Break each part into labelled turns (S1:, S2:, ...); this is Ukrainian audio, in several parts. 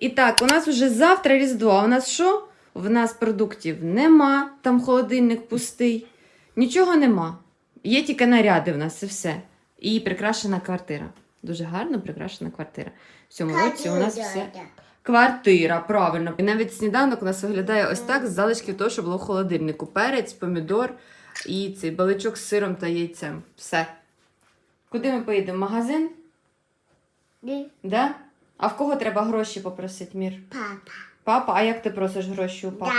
S1: І так, у нас вже завтра Різдво. А у нас що? В нас продуктів нема, там холодильник пустий. Нічого нема. Є тільки наряди в нас і все. І прикрашена квартира. Дуже гарно прикрашена квартира. В цьому році у нас все. Квартира, правильно. І навіть сніданок у нас виглядає ось так з залишків того, що було в холодильнику. Перець, помідор і цей баличок з сиром та яйцем. Все. Куди ми поїдемо? В магазин? Да? А в кого треба гроші попросити, Мір?
S2: Папа.
S1: Папа, а як ти просиш гроші у папи?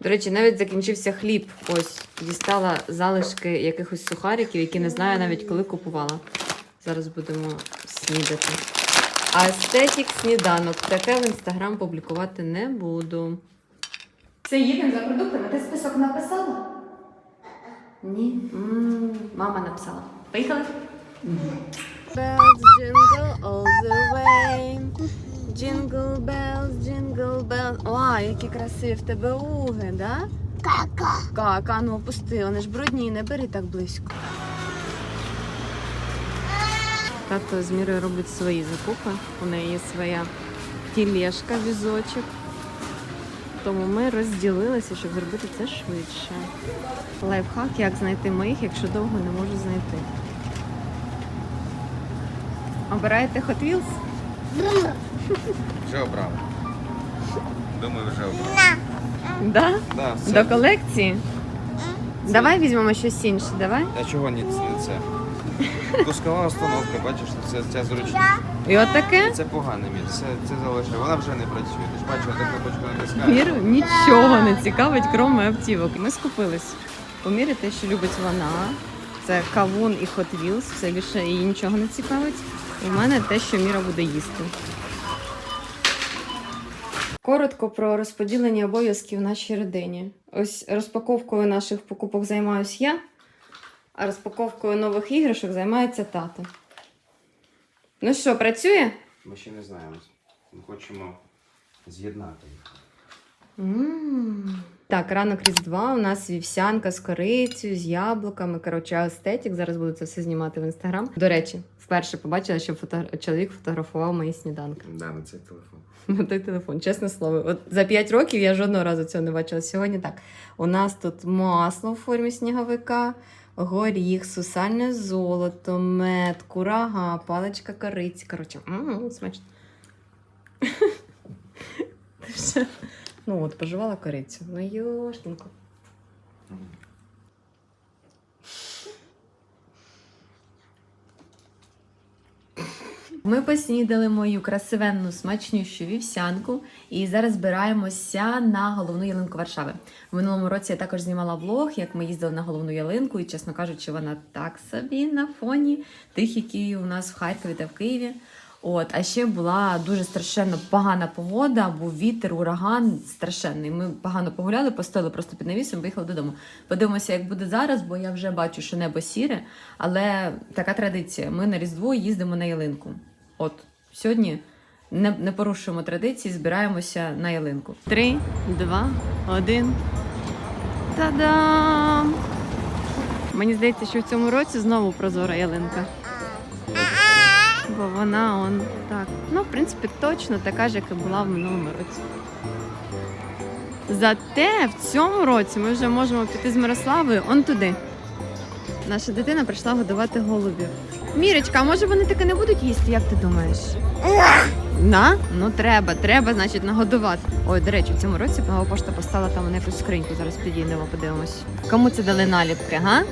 S1: До речі, навіть закінчився хліб. Ось дістала залишки якихось сухариків, які не знаю навіть коли купувала. Зараз будемо снідати. А естетік сніданок. Таке в інстаграм публікувати не буду. Це їдемо за продуктами. Ти список написала? Ні. М, Мама написала. Поїхали? Bells jingle all the way. Jingle bells, jingle bells. Ой, які красиві в тебе уги, да?
S2: Кака.
S1: Кака, ну опусти, вони ж брудні, не бери так близько. Тато з Мірою робить свої закупи. У неї є своя тілешка, візочок. Тому ми розділилися, щоб зробити це швидше. Лайфхак, як знайти моїх, якщо довго не можу знайти. Обираєте Hot Wheels?
S3: Вже обрав. Думаю, вже обрав.
S1: Да?
S3: Да, все.
S1: До колекції? Давай візьмемо щось інше, давай.
S3: А чого ні не це? Пускова установка, бачиш, це, це зручно.
S1: І от таке.
S3: Це погане мір, це, це залишає. Вона вже не працює. Ти ж бачила, так кнопочку натискаєш.
S1: Міру нічого не цікавить, крім автівок. Ми скупились. Те, що любить вона. Це кавун і Hot Wheels, все більше її нічого не цікавить. У мене те, що Міра буде їсти. Коротко про розподілення обов'язків в нашій родині. Ось розпаковкою наших покупок займаюсь я, а розпаковкою нових іграшок займається тато. Ну що, працює?
S3: Ми ще не знаємо. Ми хочемо з'єднати їх.
S1: М. Так, ранок Різдва. У нас вівсянка з корицею, з яблуками. Коротше, естетік. Зараз буду це все знімати в інстаграм. До речі, вперше побачила, що фото... чоловік фотографував мої сніданки.
S3: Да, на цей телефон.
S1: На той телефон, чесне слово. От за 5 років я жодного разу цього не бачила. Сьогодні так. У нас тут масло в формі сніговика, горіх, сусальне золото, мед, курага, паличка кориці. Коротше, смачно. Ну от, поживала корицю. Ну йошненько. Ми поснідали мою красивенну смачнющу вівсянку і зараз збираємося на головну ялинку Варшави. В минулому році я також знімала влог, як ми їздили на головну ялинку, і, чесно кажучи, вона так собі на фоні тих, які у нас в Харкові та в Києві. От, а ще була дуже страшенно погана погода, був вітер, ураган страшенний. Ми погано погуляли, постояли просто під навісом, виїхали додому. Подивимося, як буде зараз, бо я вже бачу, що небо сіре, але така традиція. Ми на Різдво їздимо на ялинку. От сьогодні не, не порушуємо традиції, збираємося на ялинку. Три, два, один. Та-дам! Мені здається, що в цьому році знову прозора ялинка. Бо вона он так. Ну, в принципі, точно така ж, як і була в минулому році. Зате в цьому році ми вже можемо піти з Мирославою он туди. Наша дитина прийшла годувати голубів. Мірочка, а може вони таке не будуть їсти, як ти думаєш? На? Ну треба, треба, значить, нагодувати. Ой, до речі, в цьому році нова пошта поставила там якусь скриньку. Зараз підійдемо, подивимось. Кому це дали наліпки, га?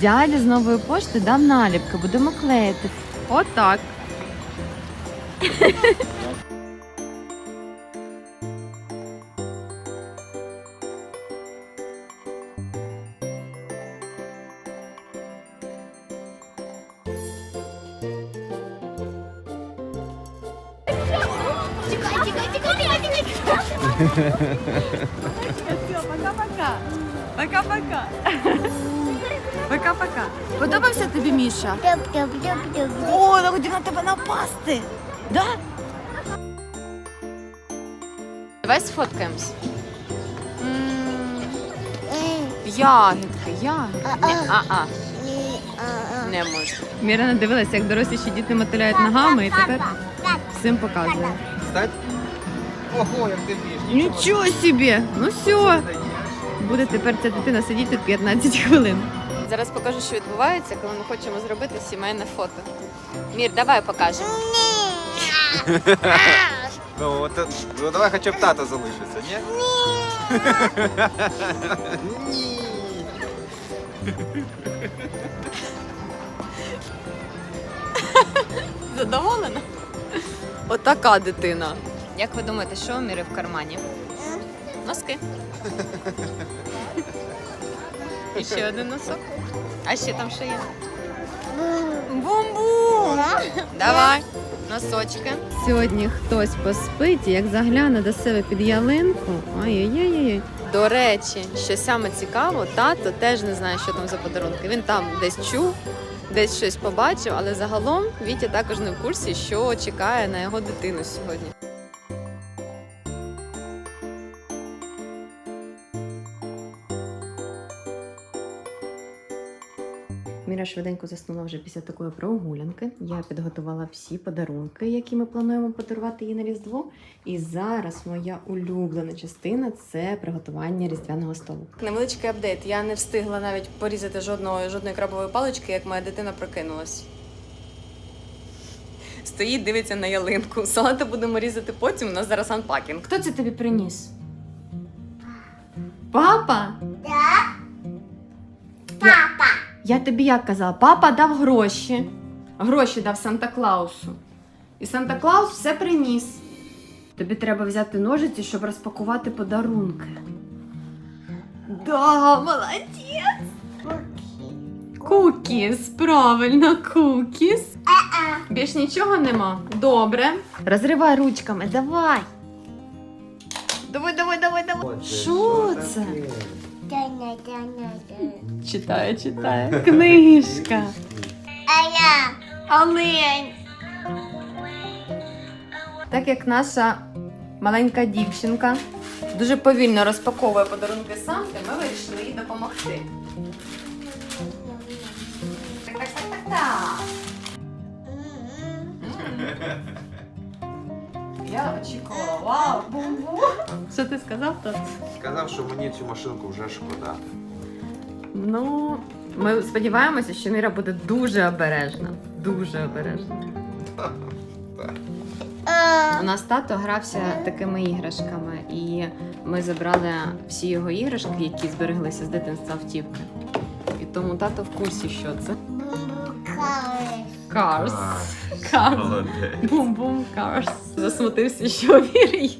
S1: Дядя з нової пошти дав наліпки, будемо клеїти. Отак.
S2: Тикай, тикай, тикай.
S1: Пока-пока. Пока-пока. Пока-пока. Подобався тобі Міша? О, я хотів на тебе напасти. Да? Давай сфоткаємось. М, Ягідки. Ні, а-а, не можна. Міра надивилася, як дорослі ще діти мотиляють ногами і тепер всім показує.
S3: Встать? Ого, як ти вмієш.
S1: Нічого собі! Ну все. Буде тепер ця дитина сидіти тут 15 хвилин. Зараз покажу, що відбувається, коли ми хочемо зробити сімейне фото. Мір, давай покажемо.
S3: Ну, от, ну давай хоча б тата залишиться, ні? Ні.
S1: Задоволена? Отака дитина. Як ви думаєте, що у Міри в кармані? Носки. І ще один носок. А ще там що є? Бум-бум! Давай, носочки. Сьогодні хтось поспить, і як загляне до себе під ялинку. Ай-яй-яй. До речі, що саме цікаво, тато теж не знає, що там за подарунки. Він там десь чув, десь щось побачив, але загалом Вітя також не в курсі, що чекає на його дитину сьогодні. Міра швиденько заснула вже після такої прогулянки. Я підготувала всі подарунки, які ми плануємо подарувати їй на Різдво. І зараз моя улюблена частина це приготування різдвяного столу. Невеличкий апдейт. Я не встигла навіть порізати жодного, жодної крабової палички, як моя дитина прокинулась. Стоїть, дивиться на ялинку. Салати будемо різати потім. У нас зараз анпакінг. Хто це тобі приніс? Папа? Я тобі як казала, папа дав гроші. Гроші дав Санта Клаусу. І Санта Клаус все приніс. Тобі треба взяти ножиці, щоб розпакувати подарунки. Да, молодець! Кукіс, правильно, кукіс. Більш нічого нема. Добре. Розривай ручками, давай. Давай, давай, давай, давай. Що це? Читає, читає. Книжка.
S2: А я.
S1: Олень. Так як наша маленька дівчинка дуже повільно розпаковує подарунки Санти, ми вирішили їй допомогти. Так, так, так, так, так. Я очікувала. Вау, бум-бум. Що ти сказав, тат?
S3: Сказав, що мені цю машинку вже шкода.
S1: Ну, ми сподіваємося, що Міра буде дуже обережна. Дуже обережна. У нас тато грався такими іграшками, і ми забрали всі його іграшки, які збереглися з дитинства автівки. І тому тато в курсі, що це. Cars. Cars.
S3: Молодець.
S1: Бум-бум Cars. Засмутився, що вірить.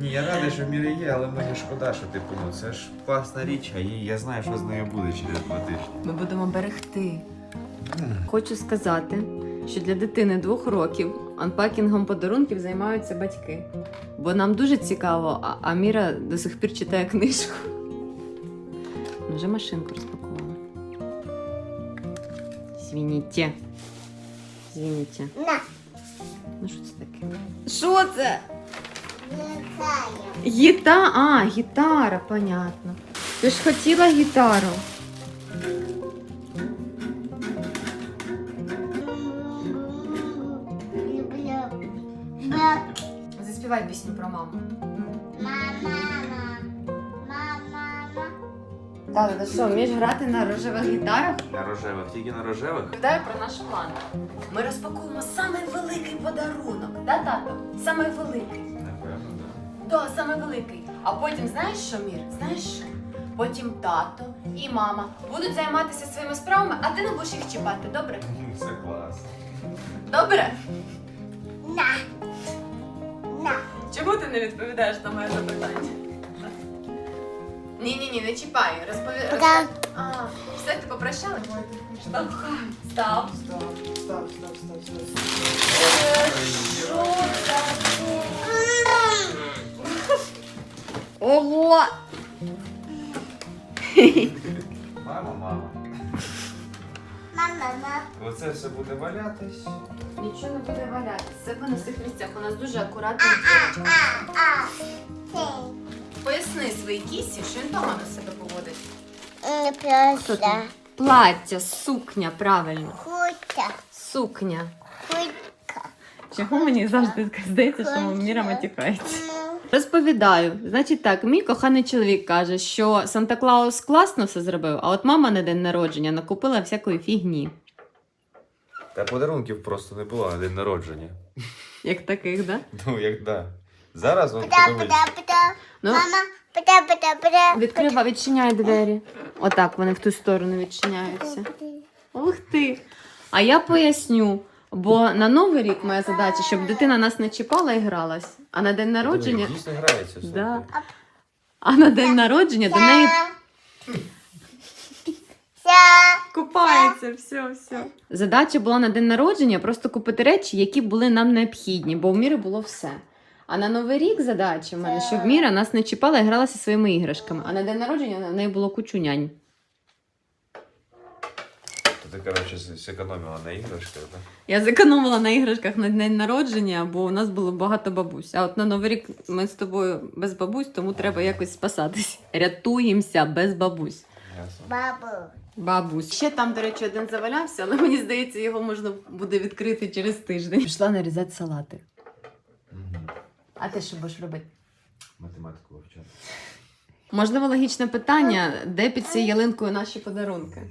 S3: Ні, я радий, що в мірі є, але мені шкода, що типу, ну це ж класна річ, а їй я знаю, що з нею буде через два тижні.
S1: Ми будемо берегти. Хочу сказати, що для дитини двох років анпакінгом подарунків займаються батьки. Бо нам дуже цікаво, а, а Міра до сих пір читає книжку. Ну, Вже машинку розпакувала. Звініть. Звініть.
S2: На.
S1: Ну що це таке? Що це? Гіта... А, гітара, понятно. Ти ж хотіла гітару. Заспівай пісню про маму. Так, ти що, вмієш грати на рожевих гітарах?
S3: На рожевих, тільки на рожевих.
S1: Розповідаю про наш план. Ми розпакуємо самий великий подарунок. Да, тато? Самий великий.
S3: Напевно, так.
S1: Да, самий великий. А потім знаєш що, Мір? Знаєш що? Потім тато і мама будуть займатися своїми справами, а ти не будеш їх чіпати, добре?
S3: Це клас.
S1: Добре?
S2: На. На.
S1: Чому ти не відповідаєш на моє запитання? Ні, ні, ні, не чіпай. Розпові...
S2: Да.
S1: А, все, ти попрощали? Штовхай. Став.
S3: Стоп, стоп, стоп, стоп, стоп.
S1: Що Ого!
S3: Мама, мама.
S2: Мама. Мама.
S3: Оце все буде валятись.
S1: Нічого не буде валятися. Це на цих місцях. У нас дуже акуратна дівчинка.
S2: А. Ти.
S1: Поясни своїй кісі, що він погано себе поводить.
S2: Не просто.
S1: Плаття, сукня, правильно.
S2: Кута.
S1: Сукня.
S2: Кутка.
S1: Чого мені завжди здається, що Міра матюкається? Розповідаю. Значить так, мій коханий чоловік каже, що Санта Клаус класно все зробив, а от мама на день народження накупила всякої фігні.
S3: Та подарунків просто не було на день народження.
S1: Як таких, да?
S3: Ну, як да. Зараз подивись.
S2: пта.
S1: Ну,
S2: Мама, пта, пта, пта.
S1: відкрива, відчиняй двері. Отак вони в ту сторону відчиняються. Ух ти! А я поясню. Бо на Новий рік моя задача, щоб дитина нас не чіпала і гралась. А на день народження.
S3: Дійсно грається.
S1: Да. А на день народження до неї купається, все, все. Задача була на день народження просто купити речі, які були нам необхідні, бо в мірі було все. А на Новий рік задача в мене, щоб Міра нас не чіпала і гралася своїми іграшками. А на день народження в неї було кучу нянь.
S3: То ти, коротше, зекономила на іграшках, так?
S1: Я зекономила на іграшках на день народження, бо у нас було багато бабусь. А от на Новий рік ми з тобою без бабусь, тому треба якось спасатись. Рятуємося без бабусь.
S3: Ясно.
S2: Бабу.
S1: Бабусь. Ще там, до речі, один завалявся, але мені здається, його можна буде відкрити через тиждень. Пішла нарізати салати. А ти що будеш робити?
S3: Математику вивчати.
S1: Можливо, логічне питання, де під цією ялинкою наші подарунки?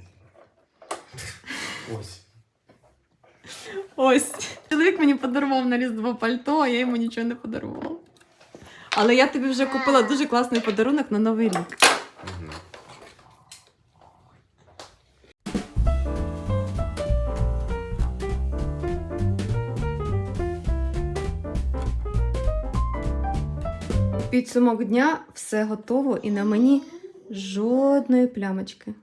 S3: Ось.
S1: Ось. Чоловік мені подарував на різдво пальто, а я йому нічого не подарувала. Але я тобі вже купила дуже класний подарунок на новий рік. Підсумок дня все готово і на мені жодної плямочки.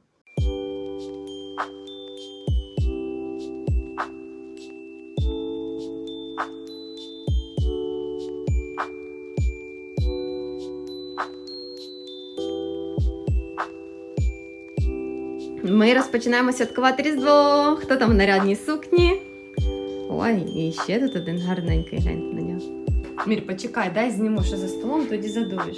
S1: Ми розпочинаємо святкувати Різдво. Хто там в нарядній сукні? Ой, і ще тут один гарненький глянь на нього. Мір, почекай, дай зніму, що за столом, тоді задуєш.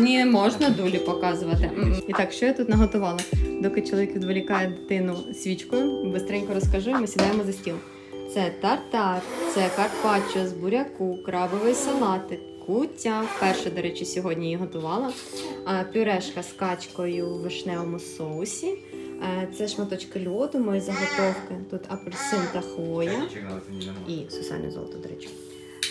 S2: Ні,
S1: можна дулі показувати. І так, що я тут наготувала? Доки чоловік відволікає дитину свічкою, бистренько розкажу, і ми сідаємо за стіл. Це тартар, це карпаччо з буряку, крабовий салатик, куття. Вперше, до речі, сьогодні її готувала. Пюрешка з качкою у вишневому соусі. Е, Це шматочки льоду, мої заготовки. Тут апельсин та хвоя. І сусальне золото, до речі.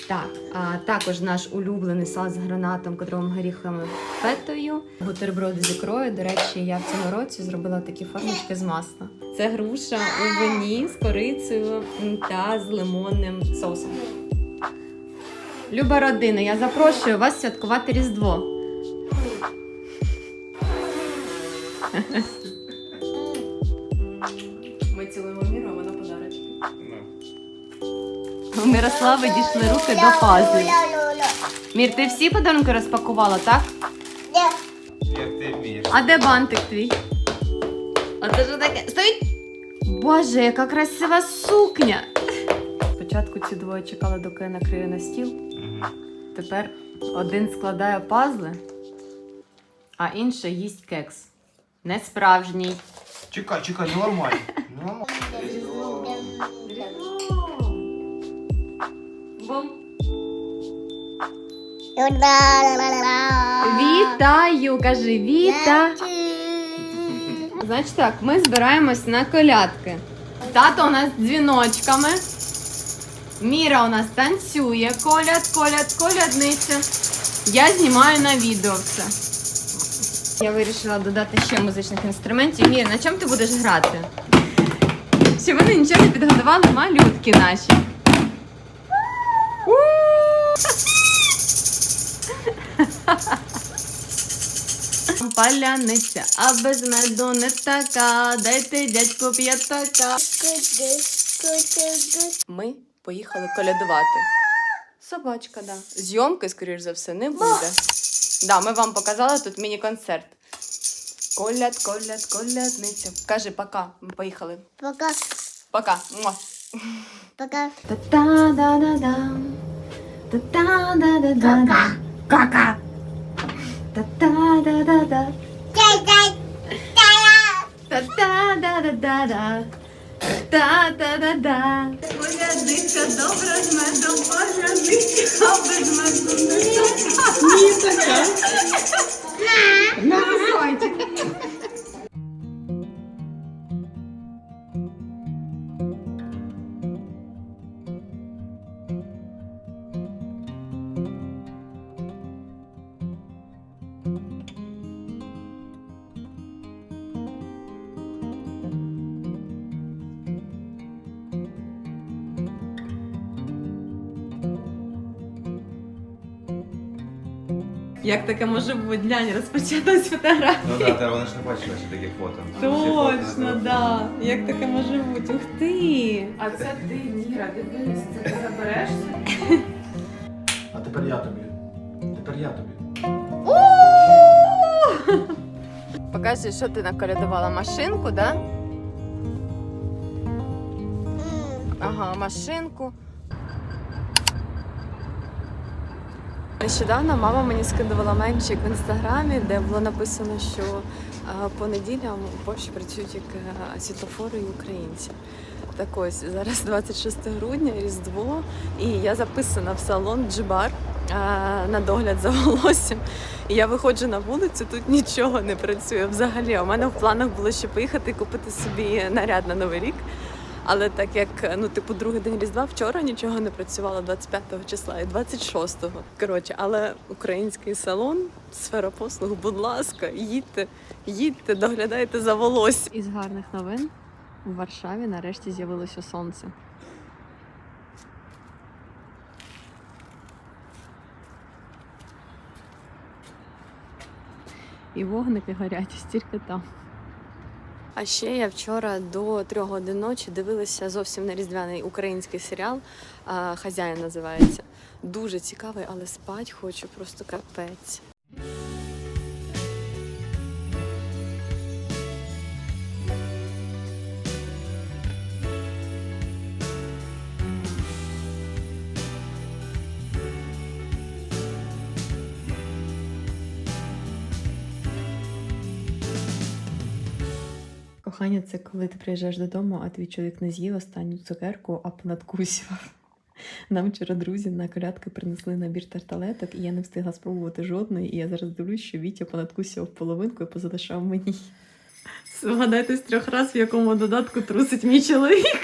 S1: Так, а також наш улюблений салат з гранатом, кадровим горіхами фетою, бутерброди з ікрою. До речі, я в цьому році зробила такі формочки з масла. Це груша у вині з корицею та з лимонним соусом. Люба родина, я запрошую вас святкувати Різдво. Мирослави дійшли руки до пазлів. Мір, ти всі подарунки розпакувала, так?
S2: Ля.
S3: Як ти вмієш?
S1: А де бантик твій? А це що таке? Стоїть! Боже, яка красива сукня! Спочатку ці двоє чекали, доки я накрию на стіл. Тепер один складає пазли, а інший їсть кекс. Не справжній.
S3: Чекай, чекай, не ламай. Не ламай.
S1: Бум. Вітаю, кажи, віта. Значить так, ми збираємось на колядки. Тато у нас з дзвіночками. Міра у нас танцює. Коляд, коляд, колядниця. Я знімаю на відео все. Я вирішила додати ще музичних інструментів. Міра, на чому ти будеш грати? Ще вони нічого не підготували малютки наші. Паляниця, а без меду не така. Дайте дядьку п'ятака. Ми поїхали колядувати. Собачка, да. Зйомки, скоріш за все, не буде. Да, ми вам показали тут міні-концерт. Коляд, коляд, колядниця. Каже, пока. Ми поїхали.
S2: Пока.
S1: Пока. Муа.
S2: Пока.
S1: Та-та-да-да-дам. Та-та-да-да-да-дам. Кака. Та-та-да-да-да. Та-та-да-да-да-да. Та-та-да-да. Колядниця добра з медом, Як таке може бути? Глянь, розпочата з фотографії.
S3: Ну так, та вона ж не бачила ще таких фото.
S1: Точно, да. Як таке може бути? Ух ти!
S4: А це ти, Міра, дивись, це ти заберешся?
S5: А тепер я тобі. Тепер я тобі.
S1: Покажи, що ти наколядувала машинку, да? Ага, машинку. Нещодавно мама мені скидувала менчик в інстаграмі, де було написано, що е, по неділям у Польщі працюють як е, світлофори і українці. Так ось зараз 26 грудня, Різдво, і я записана в салон Джибар е, на догляд за волоссям. І я виходжу на вулицю, тут нічого не працює взагалі. У мене в планах було ще поїхати і купити собі наряд на новий рік. Але так як ну, типу, другий день Різдва вчора нічого не працювало 25 числа і 26-го. Коротше, але український салон, сфера послуг, будь ласка, їдьте, їдьте, доглядайте за волосся. Із гарних новин у Варшаві нарешті з'явилося сонце. І вогники горять стільки там. А ще я вчора до трьох годин ночі дивилася зовсім не різдвяний український серіал. Хазяїн називається. Дуже цікавий, але спать хочу просто капець. Кохання, це коли ти приїжджаєш додому, а твій чоловік не з'їв останню цукерку, а понадкусював. Нам вчора друзі на колядки принесли набір тарталеток, і я не встигла спробувати жодної. І я зараз дивлюсь, що Вітя понадкусював половинку і позалишав мені. Згадайте з трьох разів, в якому додатку трусить мій чоловік.